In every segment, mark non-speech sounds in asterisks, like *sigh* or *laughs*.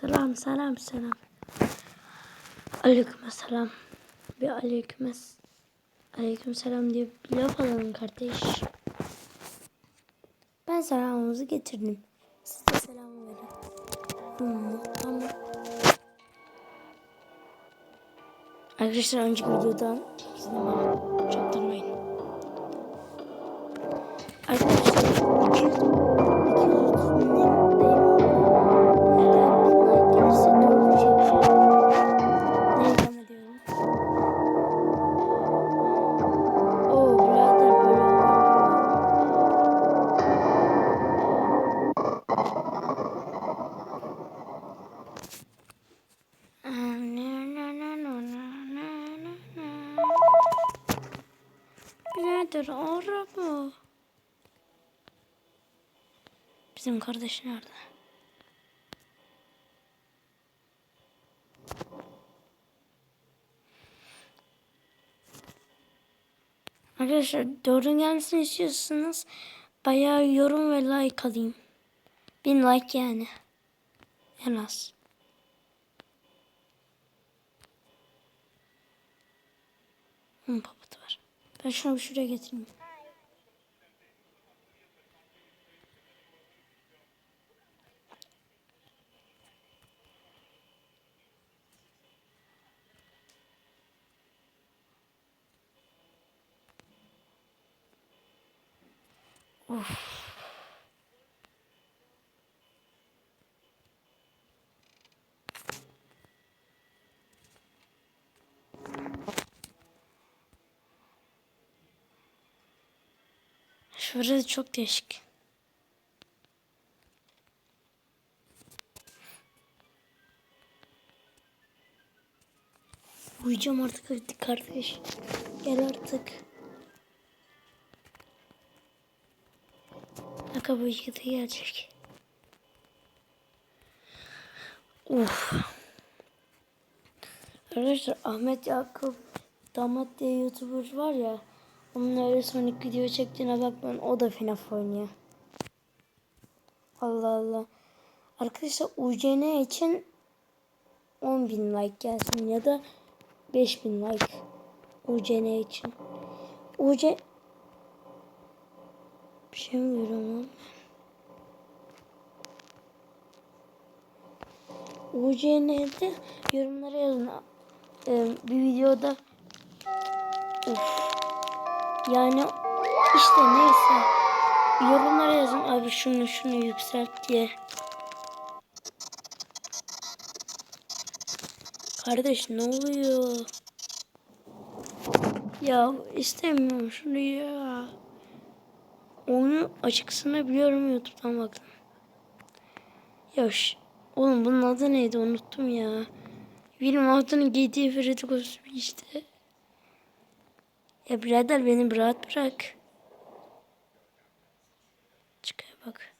Selam selam selam. Aleyküm selam. Bir aleyküm Aleyküm selam diye bir laf alalım kardeş. Ben selamımızı getirdim. Siz de selam verin. Hmm, tamam. Arkadaşlar önceki videodan izlemeyi çaktırmayın. Arkadaşlar Birader araba. Bizim kardeş nerede? Arkadaşlar dördün gelmesini istiyorsanız bayağı yorum ve like alayım. Bin like yani. En az. Var. Ben şunu şuraya getireyim. Şurası çok değişik. Uyuyacağım artık hadi kardeş. Gel artık. Aga bu yıkıtı gelecek. Uf. Arkadaşlar Ahmet Yakup Damat diye YouTuber var ya. Onun öyle Sonic video çektiğine bakmayın. O da FNAF oynuyor. Allah Allah. Arkadaşlar UCN için 10.000 like gelsin ya da 5000 like UCN için. UC bir şey mi görüyorum lan? UCN'de yorumlara yazın. Ee, bir videoda Uf. Yani işte neyse. Yorumlara yazın abi şunu şunu yükselt diye. Kardeş ne oluyor? Ya istemiyorum şunu ya. Onu açıksını biliyorum YouTube'dan baktım. Ya oğlum bunun adı neydi unuttum ya. Benim adını giydiği Freddy kostümü işte. Ya birader beni rahat bırak. Çıkaya bak.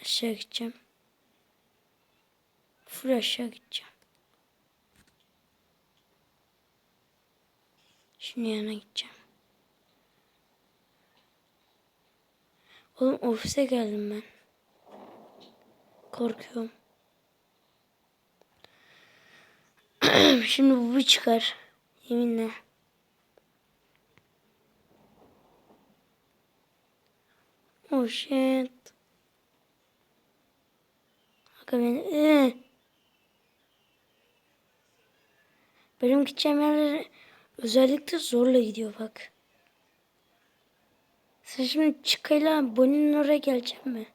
Aşağı gideceğim. Full aşağı gideceğim. Şimdi yana gideceğim. Oğlum ofise geldim ben. Korkuyorum. *clears throat* Şimdi bu çıkar. Yeminle. Oh shit. Aga beni... Ee. Benim gideceğim yerlere özellikle zorla gidiyor bak. Sen şimdi çıkayla Bonnie'nin oraya gelecek mi?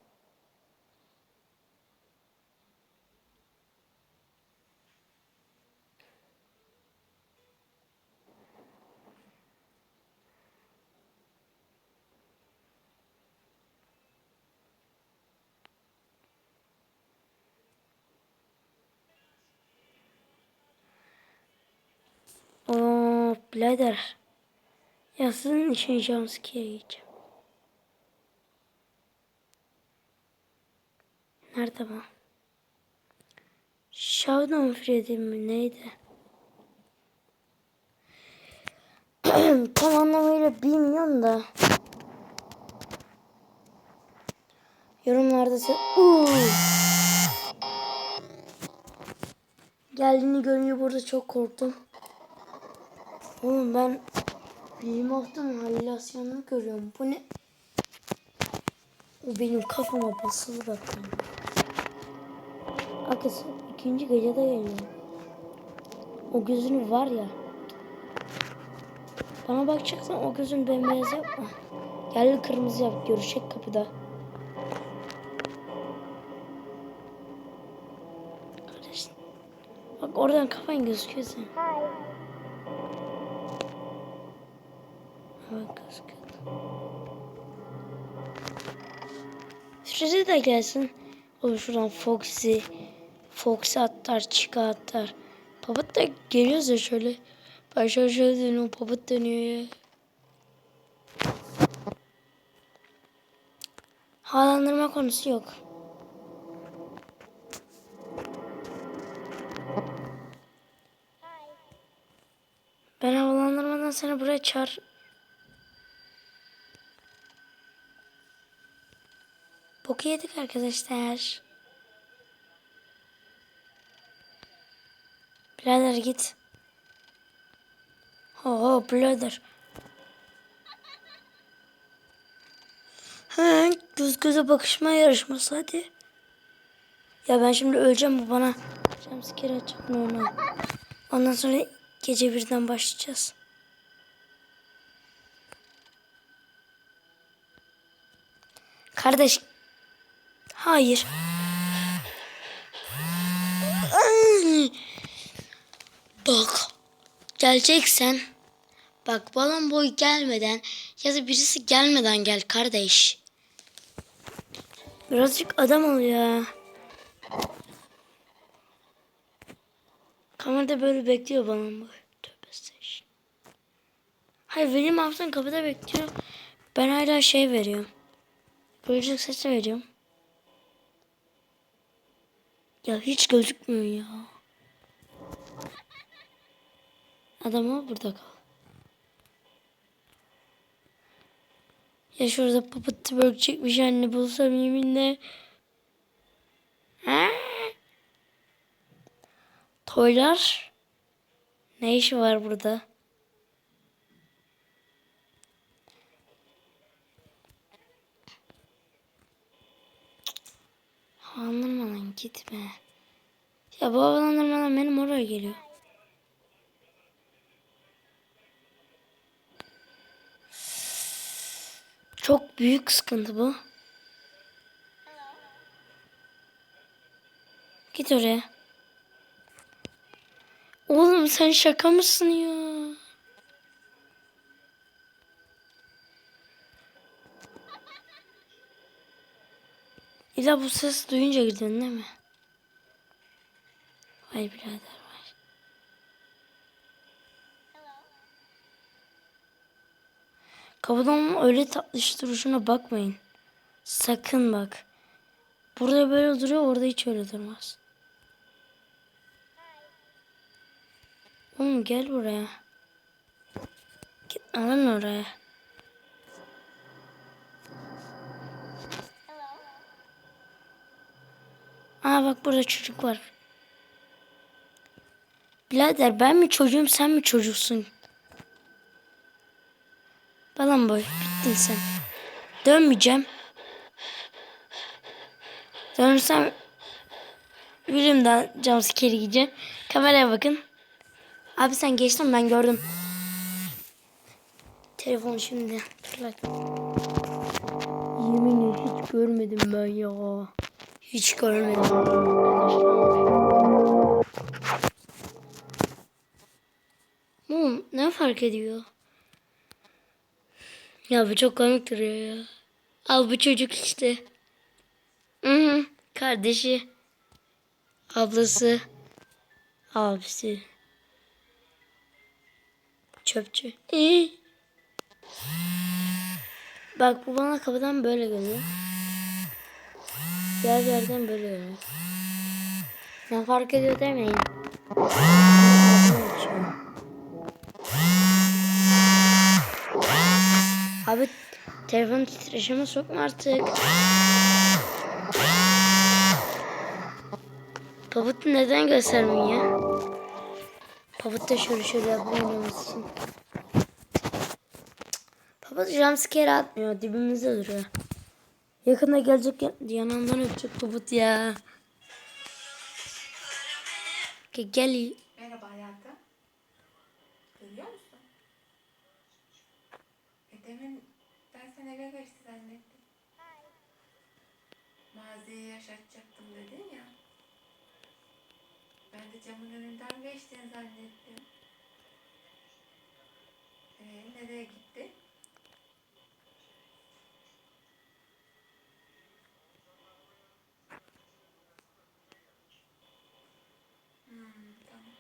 Birader. Ya sizin için jumpscare'e gideceğim. Nerede bu? Shadow Freddy mi neydi? *clears throat* tam anlamıyla bilmiyorum da. Yorumlarda sen... Geldiğini görünce burada çok korktum. Oğlum ben bilim haftanın halüsinasyonunu görüyorum. Bu ne? O benim kafama basılı bakıyor. Arkadaşlar ikinci gecede geliyor. O gözünü var ya. Bana bakacaksan o gözünü bembeyaz yapma. Gel kırmızı yap. Görüşecek kapıda. Bak oradan kafan gözüküyor senin. Bak gözüküyor. Sürede de gelsin. Olur şuradan Foxy. Foxy atlar, Chica atlar. Papat da geliyoruz ya şöyle. Şöyle şöyle dönüyorum. Papat dönüyor ya. Havalandırma konusu yok. Ben havalandırmadan seni buraya çağır... Boku yedik arkadaşlar. Birader git. Oo birader. He, göz göze bakışma yarışması hadi. Ya ben şimdi öleceğim bu bana. Jumpscare açacak normal. Ondan sonra gece birden başlayacağız. Kardeş. Hayır. Ay. Bak. Geleceksen. Bak balon boy gelmeden ya da birisi gelmeden gel kardeş. Birazcık adam ol ya. Kamerada böyle bekliyor balon boy. Tövbe. Hayır benim haftan kapıda bekliyor. Ben hala şey veriyorum. Bölücük sesi veriyorum. Ya hiç gözükmüyor ya. Adam ol burada kal. Ya şurada papatı börk çekmiş anne bulsam yeminle. Ha? Toylar. Ne işi var burada? Havalandırmadan gitme. Ya bu havalandırmadan benim oraya geliyor. Çok büyük sıkıntı bu. Git oraya. Oğlum sen şaka mısın ya? İlla bu ses duyunca gidiyorsun değil mi? Vay birader. Kapıdan öyle tatlış duruşuna bakmayın. Sakın bak. Burada böyle duruyor orada hiç öyle durmaz. Oğlum gel buraya. Git alın oraya. Aa bak burada çocuk var. Birader ben mi çocuğum sen mi çocuksun? Balan boy bittin sen. Dönmeyeceğim. Dönürsem William'dan jumpscare gideceğim. Kameraya bakın. Abi sen geçtin ben gördüm. Telefon şimdi. Yeminle hiç görmedim ben ya. Hiç görmedim. Oğlum ne fark ediyor? Ya bu çok komik duruyor ya. Al bu çocuk işte. Hı hı. Kardeşi. Ablası. Abisi. Çöpçü. Bak bu bana kapıdan böyle geliyor. Diğer yerden geliyor. Ne fark ediyor demeyin. Abi telefonu titreşime sokma artık. Pabut neden göstermiyor ya? Pabut da şöyle şöyle oynaması için. Pabut jumpscare atmıyor. Dibimizde duruyor. Yakında gelecek ya- yanından öpecek Pabut ya. Gel, gel. Merhaba hayatım. Duyuyor musun? E demin ben seni eve geçti zannettim. Maziyi yaşatacaktım dedin ya. Ben de camın önünden geçtiğini zannettim. E nereye gitti? Hmm, tamam.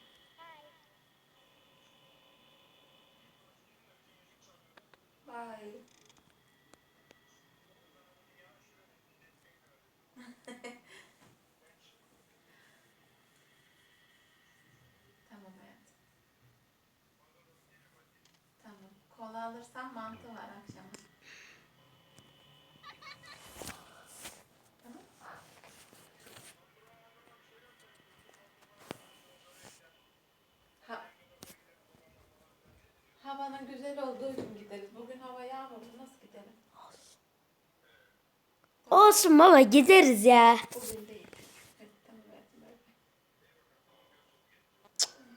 Bye. *laughs* tamam hayatım. Tamam. Kola alırsam mantı var akşama. Tamam. Ha Havanın güzel olduğu gün gideriz. Yağmurlu. Nasıl gidelim? Olsun baba gideriz ya. Bugün değil. Tamam.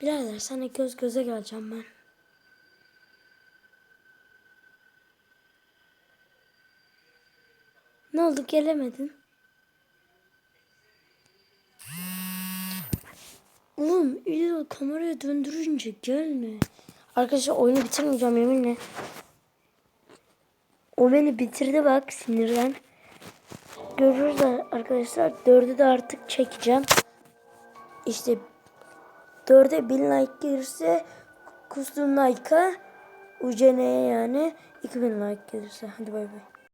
Birader sana göz göze geleceğim ben. Ne oldu gelemedin? Oğlum illa kameraya döndürünce gelme. Arkadaşlar oyunu bitirmeyeceğim yeminle. O beni bitirdi bak sinirden. Görürüz arkadaşlar. Dördü de artık çekeceğim. İşte Dörde bin like gelirse kustuğum like'a UCN'ye yani 2000 like gelirse. Hadi bay bay.